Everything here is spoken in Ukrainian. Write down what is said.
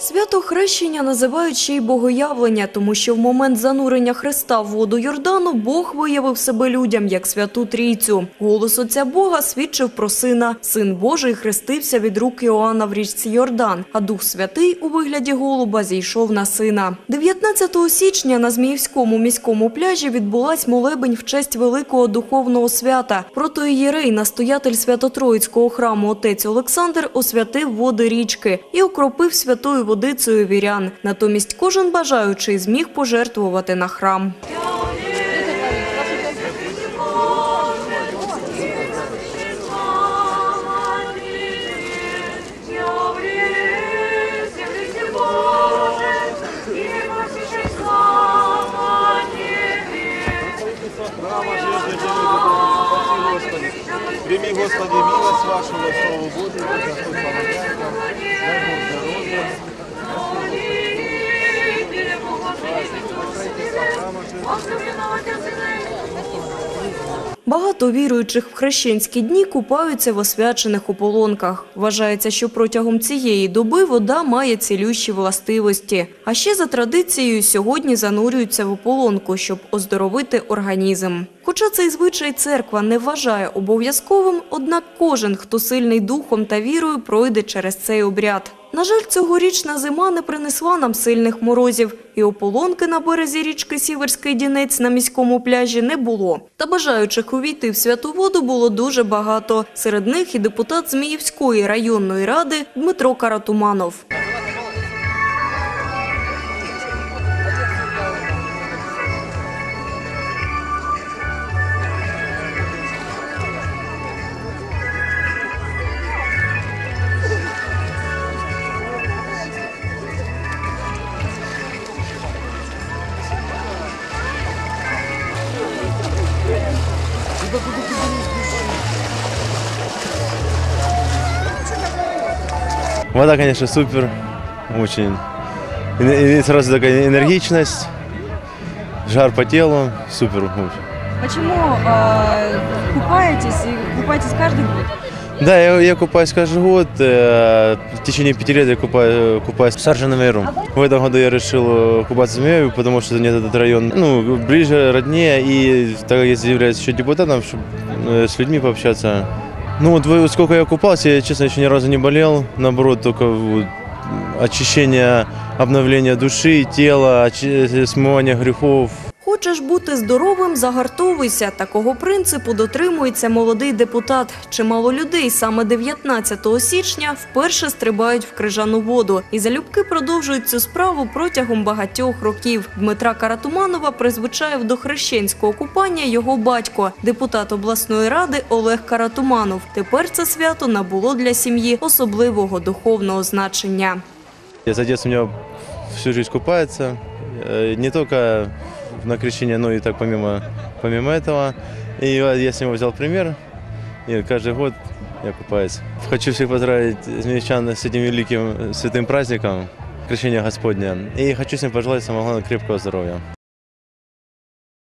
Свято хрещення називають ще й богоявлення, тому що в момент занурення Христа в воду Йордану Бог виявив себе людям як святу трійцю. Голос отця Бога свідчив про сина. Син Божий хрестився від рук Іоанна в річці Йордан, а Дух Святий у вигляді голуба зійшов на сина. 19 січня на Зміївському міському пляжі відбулась молебень в честь великого духовного свята. Протоієрей, настоятель Свято-Троїцького храму отець Олександр освятив води річки і окропив святою водицею вірян. Натомість кожен бажаючий зміг пожертвувати на храм. Прими, Господи, милость вашу, славу Божию, Господь помогает нам. Дай Бог здоровья. Багато віруючих в хрещенські дні купаються в освячених ополонках. Вважається, що протягом цієї доби вода має цілющі властивості. А ще за традицією сьогодні занурюються в ополонку, щоб оздоровити організм. Хоча цей звичай церква не вважає обов'язковим, однак кожен, хто сильний духом та вірою, пройде через цей обряд. На жаль, цьогорічна зима не принесла нам сильних морозів, і ополонки на березі річки Сіверський Дінець на міському пляжі не було. Та бажаючих увійти в святу воду було дуже багато. Серед них і депутат Зміївської районної ради Дмитро Каратуманов. Вода, конечно, супер, очень. И, и сразу такая энергичность, жар по телу, супер. очень. Почему э, купаетесь и купаетесь каждый год? Да, я, я купаюсь каждый год. э, в течение пяти лет я купаю, купаюсь в Саржином Яру. В этом году я решил э, купаться в Змееве, потому что мне этот район ну, ближе, роднее. И так как я здесь являюсь еще депутатом, чтобы э, с людьми пообщаться. Ну вот вы- сколько я купался, я, честно, еще ни разу не болел. Наоборот, только вот, очищение, обновление души, тела, очи- смывание грехов. Хочеш бути здоровим, загартовуйся. Такого принципу дотримується молодий депутат. Чимало людей саме 19 січня вперше стрибають в крижану воду і залюбки продовжують цю справу протягом багатьох років. Дмитра Каратуманова призвичаїв до хрещенського купання його батько, депутат обласної ради Олег Каратуманов. Тепер це свято набуло для сім'ї особливого духовного значення. Я у него всю жизнь купается, э, не только на крещение, но и так помимо, помимо этого. И я с него взял пример, и каждый год я купаюсь. Хочу всех поздравить змеевчан с этим великим святым праздником, крещение Господня. И хочу всем пожелать самого главного крепкого здоровья.